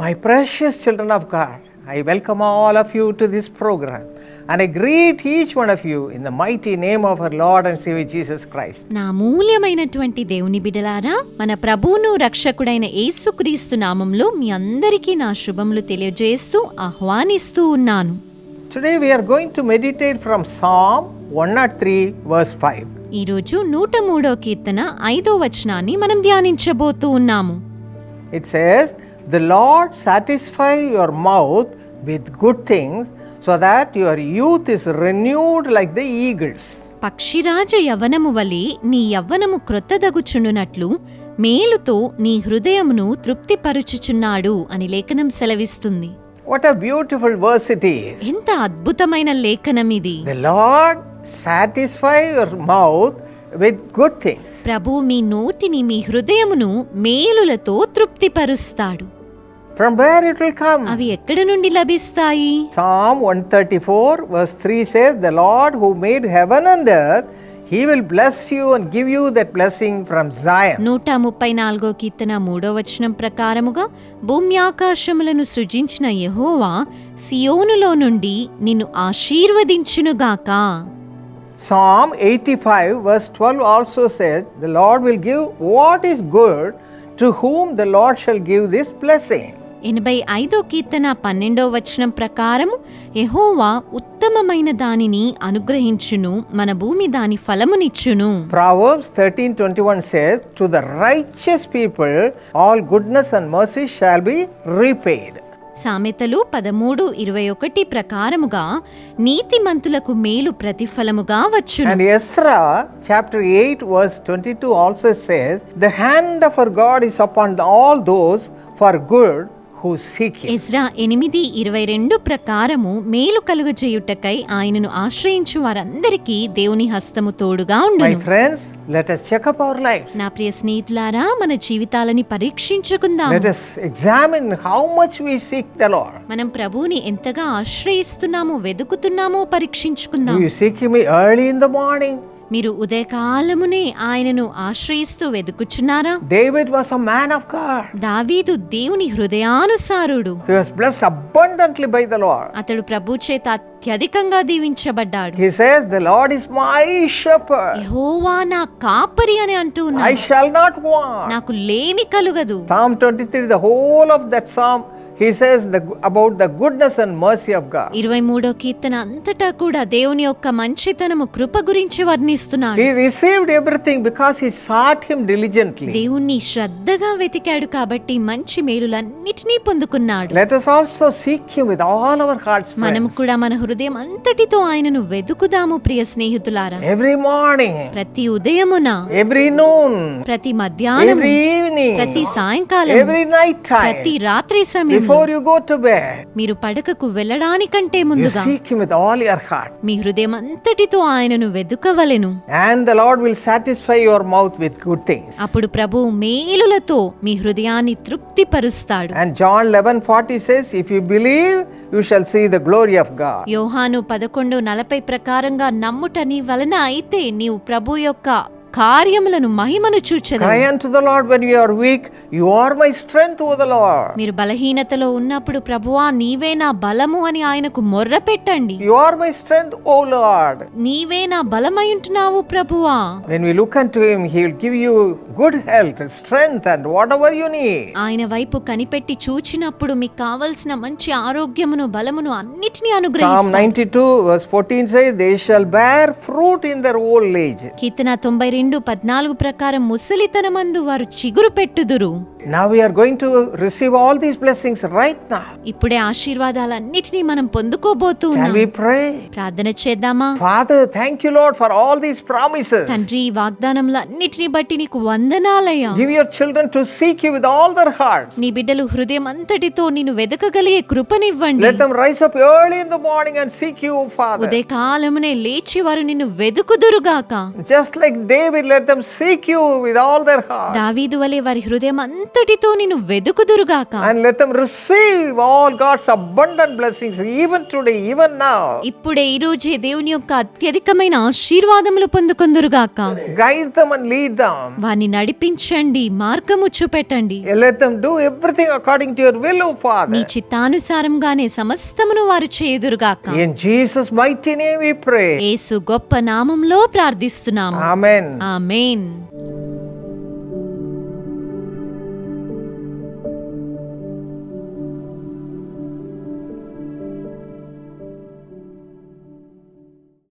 My precious children of God, I welcome all of you to this program and I greet each one of you in the mighty name of our Lord and Savior Jesus Christ. నా మూల్యమైనటువంటి దేవుని బిడలారా మన ప్రభువును రక్షకుడైన యేసుక్రీస్తు నామంలో మీ అందరికీ నా శుభములు తెలియజేస్తూ ఆహ్వానిస్తూ ఉన్నాను Today we are going to meditate from Psalm 103, verse 5. ఈరోజు నూట మూడో కీర్తన ఐదో వచనాన్ని మనం ధ్యానించబోతూ ఉన్నాము It says, the Lord satisfy your mouth with good things so that your youth is renewed like the eagles పక్షిరాజు యవనము వలి నీ యవ్వనము క్రొత్తదగుచుండునట్లు మేలుతో నీ హృదయమును తృప్తిపరుచుచున్నాడు అని లేఖనం సెలవిస్తుంది. What a beautiful verse it అద్భుతమైన లేఖనం ఇది. Lord satisfy your mouth with good things ప్రభు మీ నోటిని మీ హృదయమును మేలులతో తృప్తిపరుస్తాడు. From where it will come? అవి ఎక్కడి నుండి లభిస్తాయి Psalm 134, verse 3 says, The Lord who made heaven and earth, he will bless you and give you that blessing from Zion. నూట ముప్పై నాలుగో కీర్తన మూడో వచనం ప్రకారముగా భూమి ఆకాశములను సృజించిన యెహోవా సియోనులో నుండి నిన్ను ఆశీర్వదించునుగాక Psalm 85, verse 12 also says, The Lord will give what is good to whom the Lord shall give this blessing. ఎనభై ఐదో కీర్తన పన్నెండో వచనం ప్రకారం యహోవా ఉత్తమమైన దానిని అనుగ్రహించును మన భూమి దాని ఫలమునిచ్చును. Proverbs thirteen twenty one says to the righteous people all goodness and mercy shall be repaid సామెతలు పదమూడు ఇరవై ఒకటి ప్రకారముగా నీతి మంతులకు మేలు ప్రతిఫలముగా వచ్చు and chapter eight verse twenty two also says the hand of God is upon all those for good who seek him. ఎనిమిది ఇరవై రెండు ప్రకారము మేలు కలుగజేయుటకై ఆయనను ఆశ్రయించు వారందరికీ దేవుని హస్తము తోడుగా My ఉండును friends, let us check up our lives. నా ప్రియ స్నేహితులారా మన జీవితాలని పరీక్షించుకుందాం Let us examine how much we seek the Lord. మనం ప్రభువుని ఎంతగా ఆశ్రయిస్తున్నామో వెతుకుతున్నామో పరీక్షించుకుందాం Do you seek him early in the morning? మీరు ఉదయకాలమునే ఆయనను ఆశ్రయిస్తూ వెదుకుచున్నారా? David was a man of God దావీదు దేవుని హృదయానుసారుడు. He was bless abundantly by the Lord అతడు ప్రభు చేత అత్యధికంగా దీవించబడ్డాడు. He says the Lord is my shepherd యెహోవా నా కాపరి అని అంటున్నాడు ఐ షల్ నాట్ వాంట్ నాకు లేమి కలుగదు. Psalm 23 the whole of that Psalm he says the, about the goodness and mercy of God. ఇరవై మూడో కీర్తన అంతటా కూడా దేవుని యొక్క మంచితనము కృప గురించి వర్ణిస్తున్నాడు He received everything because he sought him diligently. దేవుణ్ణి శ్రద్ధగా వెతికాడు కాబట్టి మంచి మేలులన్నిటినీ పొందుకున్నాడు Let us also seek him with all our hearts. మనం friends. కూడా మన హృదయం అంతటితో ఆయనను వెతుకుదాము ప్రియ స్నేహితులారా Every morning, ప్రతి ఉదయమున every noon, ప్రతి మధ్యాహ్నం every evening, ప్రతి సాయంకాలం every night ప్రతి time, రాత్రి సమయం before you go to bed, మీరు పడకకు వెళ్ళడానికంటే you ముందుగా seek him with all your heart. మీ హృదయం అంతటితో ఆయనను వెదుకవలెను And the Lord will satisfy your mouth with good things. అప్పుడు ప్రభు మేలులతో మీ హృదయాన్ని తృప్తిపరుస్తాడు And John 11 40 says, If you believe, you shall see the glory of God. యోహాను పదకొండు నలభై ప్రకారంగా నమ్ముట నీ వలన అయితే నీవు ప్రభు యొక్క కార్యములను మహిమను మీరు బలహీనతలో ఉన్నప్పుడు ప్రభువా నీవే నా బలము అని ఆయనకు మొర్ర పెట్టండి నీవే నా బలమై ఉంటున్నావు ప్రభువా. When we look unto him he will give you good health strength and whatever you need. ఆయన వైపు కనిపెట్టి చూచినప్పుడు మీకు కావాల్సిన మంచి ఆరోగ్యమును బలమును అన్నిటినీ అనుగ్రహిస్తాడు psalm 92 verse 14 says they shall bear fruit in their old age. కీర్తన 92 రెండు పద్నాలుగు ప్రకారం ముసలితనమందు వారు చిగురు పెట్టుదురు. Now we are going to receive all these blessings right now. ఇప్పుడే ఆశీర్వాదాలన్నిటినీ మనం పొందుకోబోతూ Shall ఉన్నాం we pray? ప్రార్థన చేద్దామా Father, thank you, Lord, for all these promises. తండ్రి ఈ వాగ్దానములన్నిటిని బట్టి నీకు వందనాలయ్యా Give your children to seek you with all their hearts. నీ బిడ్డలు హృదయం అంతటితో నిన్ను వెదకగలిగే కృపనివ్వండి Let them rise up early in the morning and seek you, Father. ఉదయ కాలమునే లేచి వారు నిన్ను వెదుకుదురుగాక Just like David, let them seek you with all their heart. దావీదు వలె వారి హృదయం అంతటితో అంతటితో నిన్ను వెదుకుదురుగాక. And let them receive all God's abundant blessings even today even now ఇప్పుడే ఈ రోజే దేవుని యొక్క అత్యధికమైన ఆశీర్వాదములు పొందుకొందురుగాక. Guide them and lead them వాని నడిపించండి మార్గము చూపెట్టండి. Let them do everything according to your will O father నీ చిత్తానుసారంగానే సమస్తమును వారు చేయుదురుగాక. In Jesus mighty name we pray యేసు గొప్ప నామములో ప్రార్థిస్తున్నాము. ఆమేన్ ఆమేన్